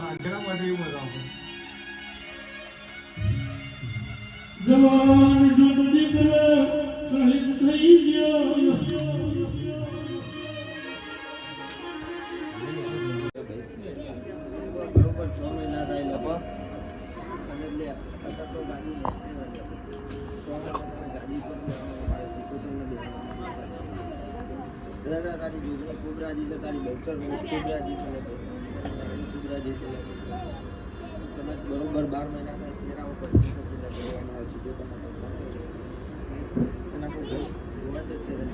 આંગણામાંથી એવું જવાન જોડ દીકરો શહીદ થઈ ગયો. દાદા, તારી ખૂબ રાજી છે, તારી બહુ ખૂબ રાજી છે ભાઈ. કદાચ બરોબર બાર મહિનાના થાય ફેરાવો પછી પછી લગાડવામાં આવે સીધો તમારો ફોન કર્યો. એના કોઈ જોવા જશે ને.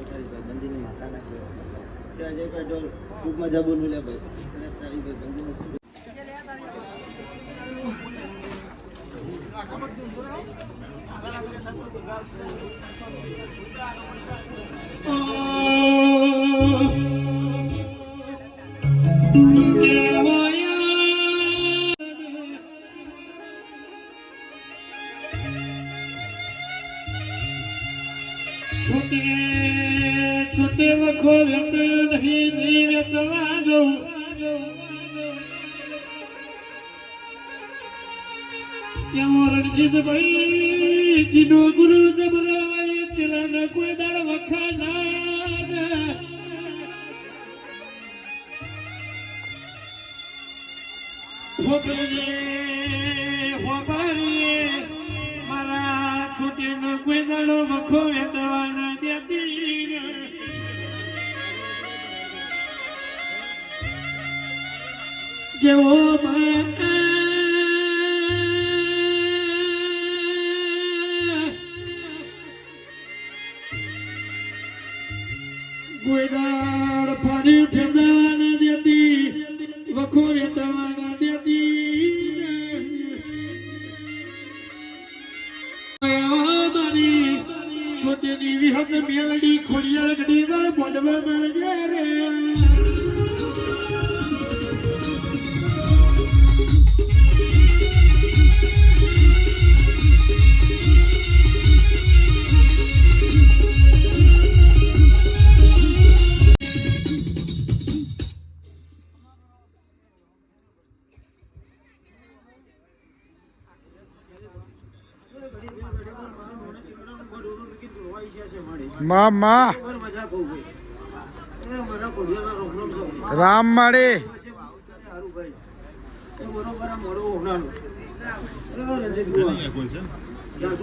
તારી ભાઈબંધીની માતા ના કહેવાય. ત્યાં જે કઈ ડોલ ખૂબ મજા બોલું લે ભાઈ ભાઈબંધીને સીધો છૂટે હોબરીએ હોબારીએ મારા છોટીનો કોઈ દાડો વેટવા દેતી વિહત મેલડી ખોડિયાળ ગડી વાર બોડવા મળજે રે.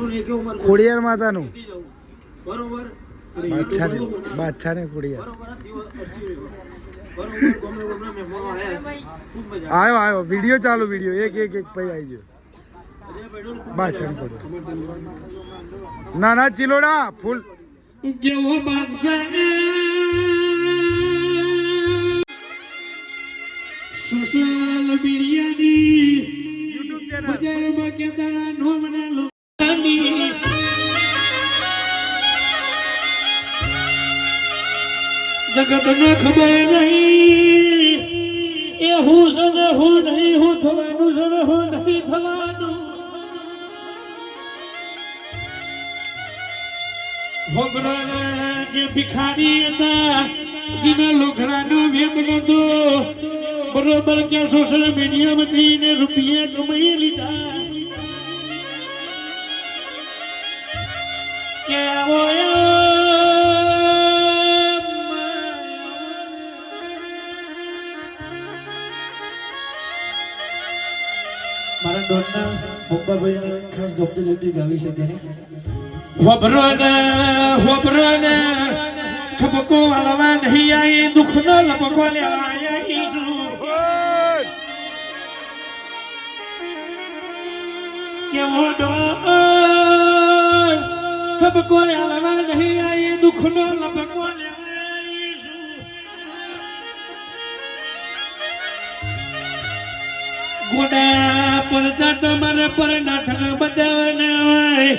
નહીં કે ઉંમર ખોડિયાર માતાનું. બાદશાહ બાદશાહ ને ખોડિયાર. આવ્યો આવ્યો વીડિયો ચાલુ, વીડિયો. એક એક એક પછી આવી ગયો. બાદશાહ ના ના ચિલોડા, ફૂલ કેવો બાદશાહ સોશિયલ મીડિયાની બજારમાં કેદારા નોમના લોકોની જગતને ખબર નહીં. એ હું છે હું નહીં, હું થવાનું છે હું નહીં થવાનું. જે ભિખારી હતા, જેના લોખડાનો વેદ નતો કે સોશિયલ મીડિયામાંથી ને રૂપિયા કમાઈ લીધા. કે મારા દોડના પપ્પાભાઈ ખાસ ગમતી લેતી ગાવી છે ત્યારે હોબરો ને ખબકો હલવા નહીં આઈ દુઃખ નો લપકો લેવા આઈ છું. કેવો ડોર ખબકો હલવા નહીં આઈ દુઃખ નો લપકો લેવા આઈ છું. ગોડા પર જા તમારે પર નાથન બતાવવાના હોય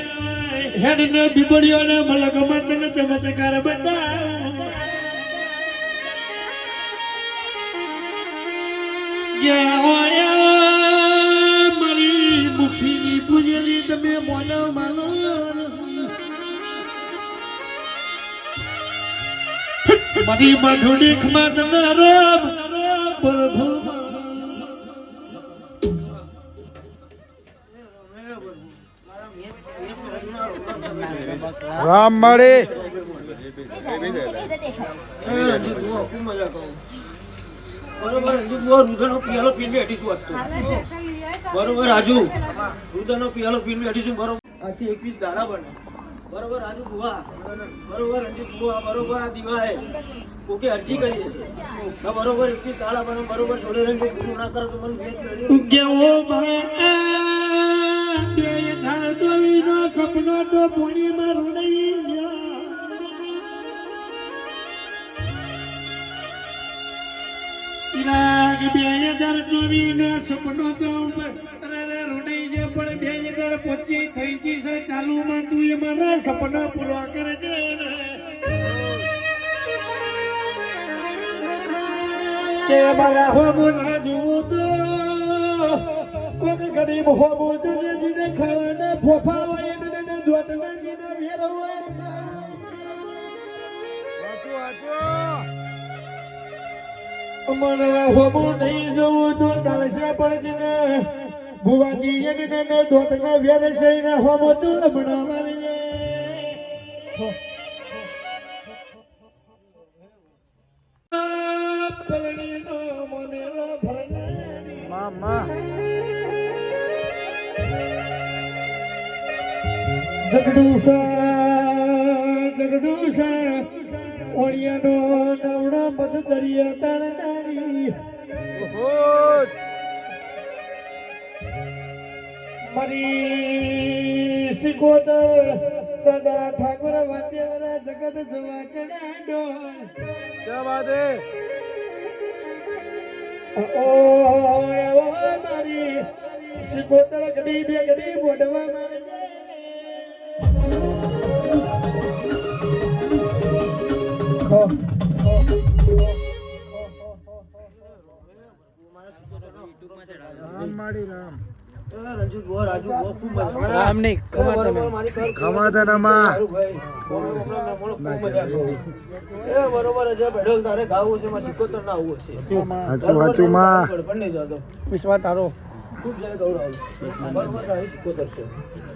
હેડ ને બીબડીઓ ને મલક મતન ચમચકાર બતાવ ગયા મારી મુખીની પૂજેલી, તમે મોનો માનો મારી મધુડીખમાં ના રોમ પ્રભુ રામ મળે. બરોબર રાજુ? રુદનનો પિયાલો પીને બેઠીશું બરોબર. આજથી એકવીસ દાડા બને. બરોબર રાજુ ગુવા બરોબર રંજીત ગુવા બરોબર આ દિવાએ. કોકે અરજી કરીએ છીએ. તો બરોબર એકવીસ દાડા બને બરોબર જોડે રહીને ગુરુ ના કરો તો મને ભેટ મેળવી કેવો ભા જોઈનો સપનો તો પૂર્ણિમા રૂડાઈ ગયો. ચિરાગ બે હજાર ચોવીસ સપનો તો અરે છે પણ બે હજાર પચીસ થઈ જશે ચાલુમાં તું એ મારા સપના પૂરા કરે છે. તે મારા હોમો ના તો કોક ગરીબ હોમો જજે જીને ખાવાના ફોફા હોય ને ને દોતના જીને વેરો હોય. વાંચો વાંચો નહીં જોવું તો ચાલશે પણ જીને ભુવાજી એને દોટને વેરે છે ને હોમો તો હમણાં મારી જગડુસા જગડુસા ઓળિયાનો નવડો બધ દરિયા તારનારી ઓહો. મરી સિકોદર દાદા ઠાકોર વાદ્યવરા જગત જવા ચડાડો બાત હે? ઓ એવો મારી સિકોદર ગડી બે ગડી બોડવા માડી વિશ્વાસ તારો ખૂબ જાય ગૌરવ બરોબર સિકોતર છે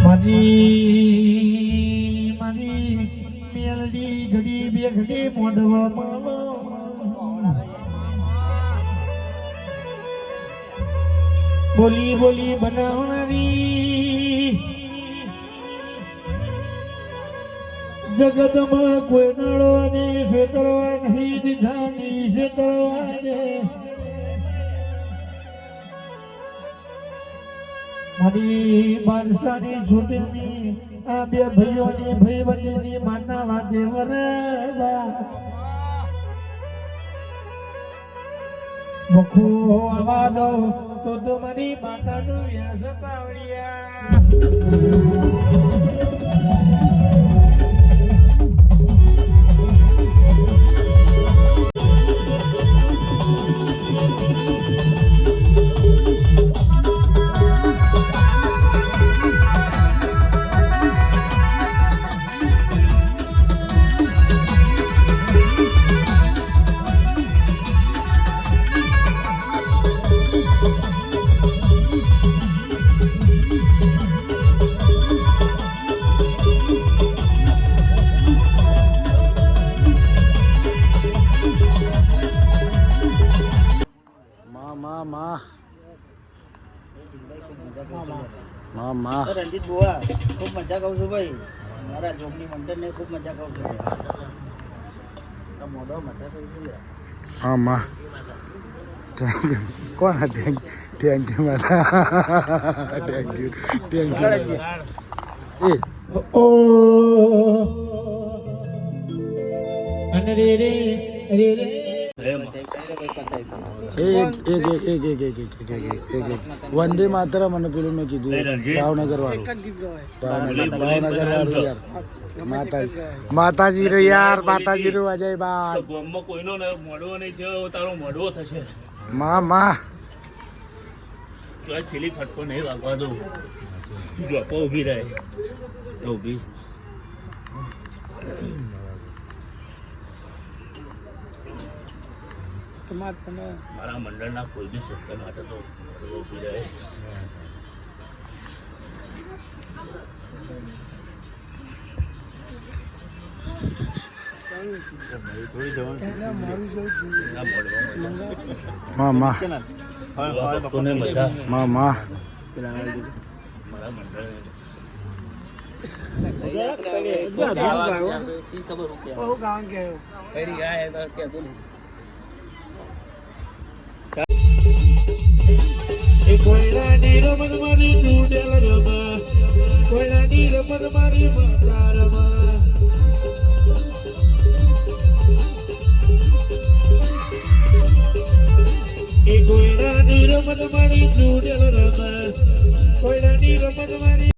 મારી મારી મેલડી ઘડી બે ઘડી મોઢવા માલો બોલી બોલી બનાવનારી જગતમાં કોઈ નાળવાની શેતરવા નહીં, દીધાની શેતરવા દે. મારી આ બે ભાઈઓની, ભાઈબંધીની માતા વાદે વરવા વખો આવા દો, તો તમારી પાવડિયા มามามา कारण ती बुवा खूप मजा करतो भाई મારા જોમની મંડળ ને ખૂબ મજા કરતો મોઢો મજા કરી હા માં કોણ થેન્ક થેન્ક યુ મારા થેન્ક યુ થેન્ક યુ એ ઓ અને રે રે રે રે એક એક એક એક એક એક એક એક એક એક એક. વંદે માતરમ અને પેલું મેં કીધું ભાવનગર વાળું ભાવનગર ભાવનગર વાળું યાર. માતાજી. માતાજી રે યાર માતાજી રે અજય ભાઈ ગામમાં કોઈનો મોડો નહીં થયો તારો મોડો થશે. માં માં. ખીલી ખટકો નહીં વાગવા દઉં. જોપો ઊભી રહે. તો ઊભી. ભક્તમાં તમે મારા મંડળના કોઈ બી સત્ય માટે તો ઊભી રહે. મારા મંડળ એ કોયલાની રમત મારી ડૂડેલ રમા. કોયલાની રમત મારી માતા રમત મારી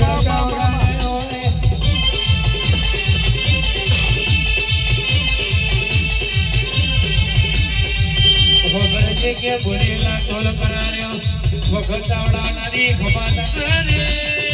કે બોલેલા ટોલ કરાર્યો વખતાવડા આવડાનારી ખબા રે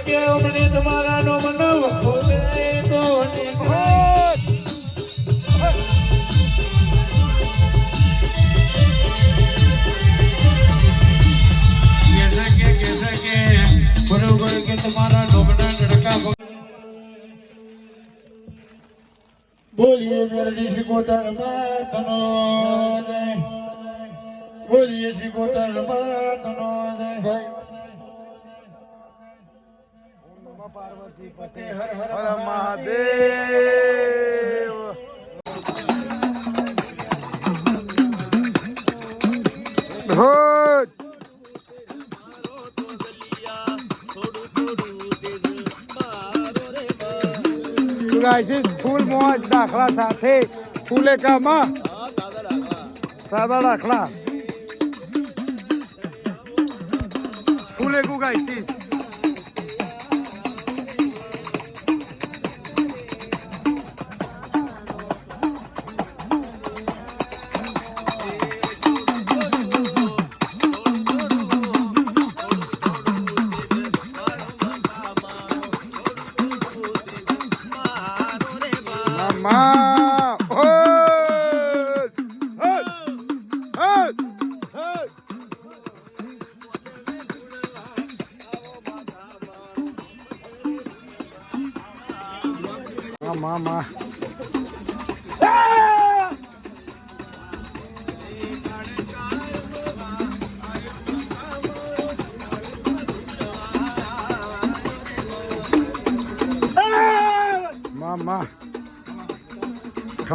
કે તમારા નો મનવ તો બરોબર કે તમારા ડોબના ધડકા બોલીએ મેરડી શિકોતર માતનો જય. બોલીએ શિકોતર માતનો જય. હર હર હર મહાદેવ. guys, એ ફૂલ મોજ દાખલા સાથે ફૂલે કામાં સાદા દાખલા. ફૂલે કુ ગાઈસીસ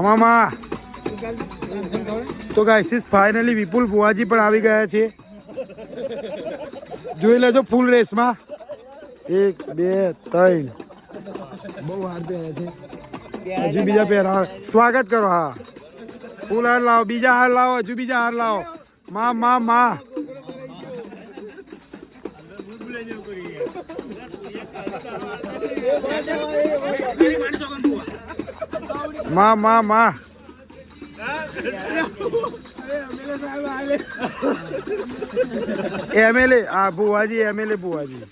ખમામાં તો ગાઈસીસ ફાઇનલી વિપુલ ફુવાજી પણ આવી ગયા છે. જોઈ લેજો ફૂલ રેસમાં એક, બે, ત્રણ. બહુ હાર પહેર્યા છે. હજુ બીજા પહેરા સ્વાગત કરો, હા. ફૂલ હાર લાવો. બીજા હાર લાવો, હજુ બીજા હાર લાવો. મા મા, માં. માં માં માં. એમએલએ આ બુવાજી એમએલએ ભુવાજી.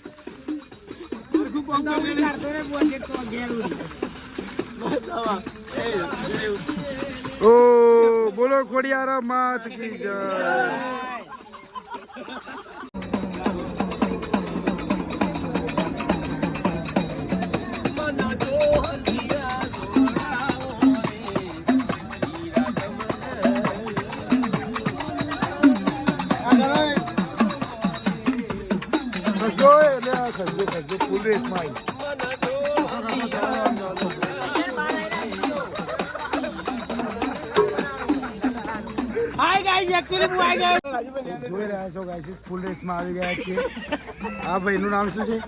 ઓ બોલો ખોડિયારા માત કી જય. રેસમાં આવી ગયા છીએ. આ ભાઈનું નામ શું છે?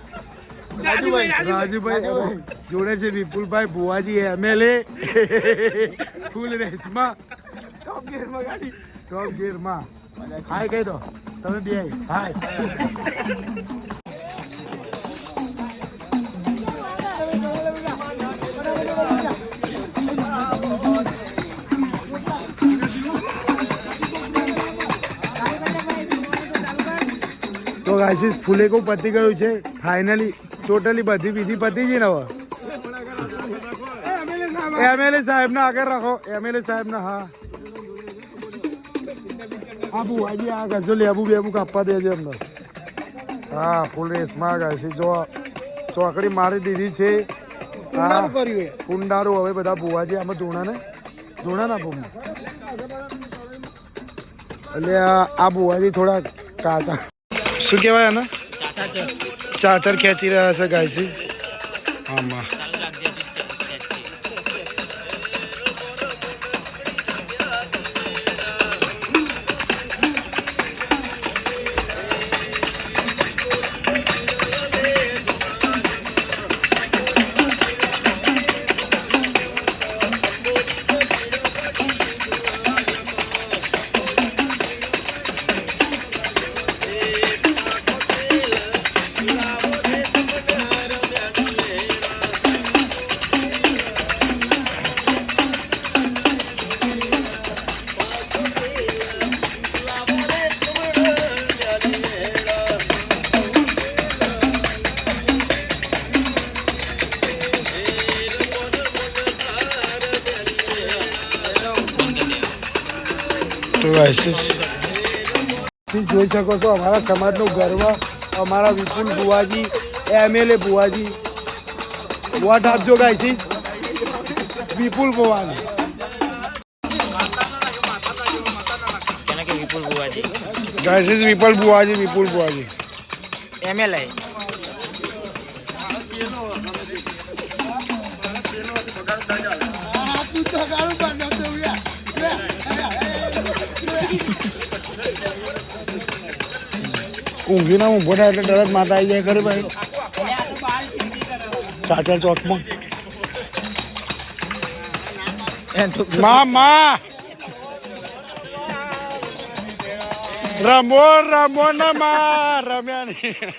રાજુભાઈ જોડે છે વિપુલભાઈ ભુવાજી એમએલએ ફૂલ રેસમાં. ટોપમાં ગાડી. ટોપ ગિયરમાં હાય કહી દો તમે બે હાય. ગાઈસીસ ફૂલેકો પતી ગયું છે? ફાઇનલી ટોટલી બધી વિધિ પતી ગઈ ને હવે. એમએલએ સાહેબ ને આગળ રાખો. એમએલએ સાહેબ ને હા. આ આજે આ ગજો લેબુ બેબુ કાપવા દેજો એમને. હા ફૂલ રેસમાં ગાઈસી જો ચોકડી મારી દીધી છે. હા. કુંડારું હવે બધા ભુવાજી આમાં ધૂણા ને ધૂણા ના ભૂમ. એટલે આ બુવાજી થોડા કાચા શું કહેવાય આને? ચાચર. ખેંચી રહ્યા છે ગાયસી? આમાં. જોઈ શકો છો અમારા સમાજનો ગર્વ અમારા વિપુલ બુવાજી એમએલએ બુવાજી વોટ આપજો ગાયસી વિપુલ બુવાજી ભુવાજી? વિપુલ બુવાજી વિપુલ બુવાજી એમએલએ. ઊંઘીને ઊભો થાય એટલે તરત માતા આવી જાય ખરે ભાઈ? ચાચા ચોકમાં. મા મા રમો રમો ને મા રમ્યા નહીં.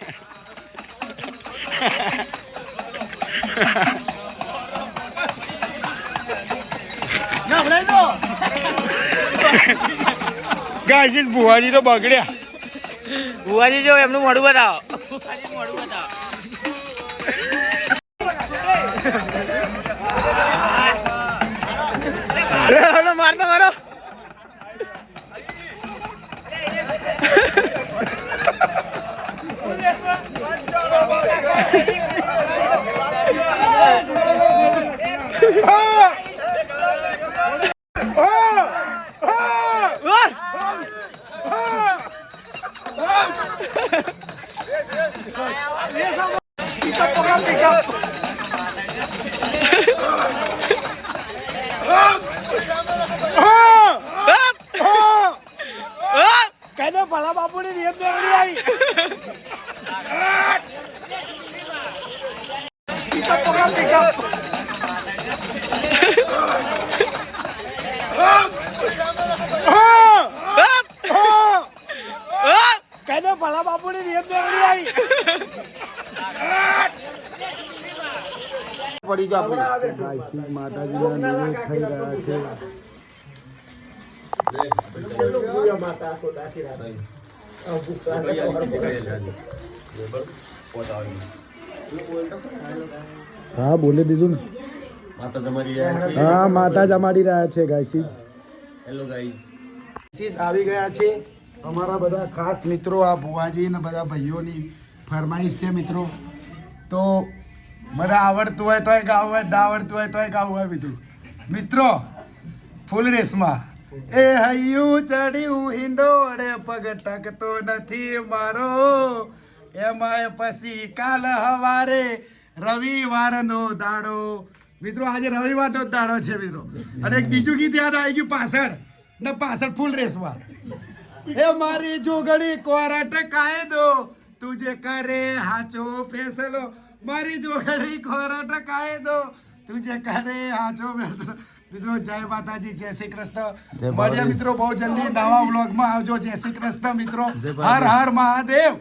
ગાયજી ભુવાજી તો બગડ્યા. બુવાજી જો એમનું મોડું બતાવો. મારતો મારો. ભલા બાપુની નિયમ દેવડી આવી. પડી જો આપણે. ગાયસીસ માતાજીના નિવેદ થઈ રહ્યા છે. હા બોલી દીધું ને. માતા હા માતા જ અમારી રહ્યા છે ગાયસી હેલો ગાઈઝ સીસ આવી ગયા છે. અમારા બધા ખાસ મિત્રો, આ ભુવાજી ને બધા ભાઈઓની ફરમાઈશ છે મિત્રો. તો બધા આવડતું હોય તોય ગાવું હોય, ના આવડતું હોય તોય ગાવું હોય બીજું મિત્રો, ફૂલ રેસમાં. એ હૈયું ચડ્યું હિંડોળે, પગ ટકતો નથી મારો. એમાંય પછી કાલ હવારે રવિવારનો દાડો. મિત્રો, આજે રવિવારનો દાડો છે, મિત્રો. અને એક બીજું ગીત યાદ આવી ગયું પાછળ. ને પાછળ ફૂલ રેસમાં. એ મારી જોગડી કોરટ કાયદો તુજે કરે હાચો ફેસલો. મારી જોગડી કોરટ કાયદો તુજે કરે હાચો ફેસલો. મિત્રો જય માતાજી જય શ્રી કૃષ્ણ. મળ્યા મિત્રો બહુ જલ્દી નવા વ્લોગમાં આવજો. જય શ્રી કૃષ્ણ મિત્રો. હર હર મહાદેવ.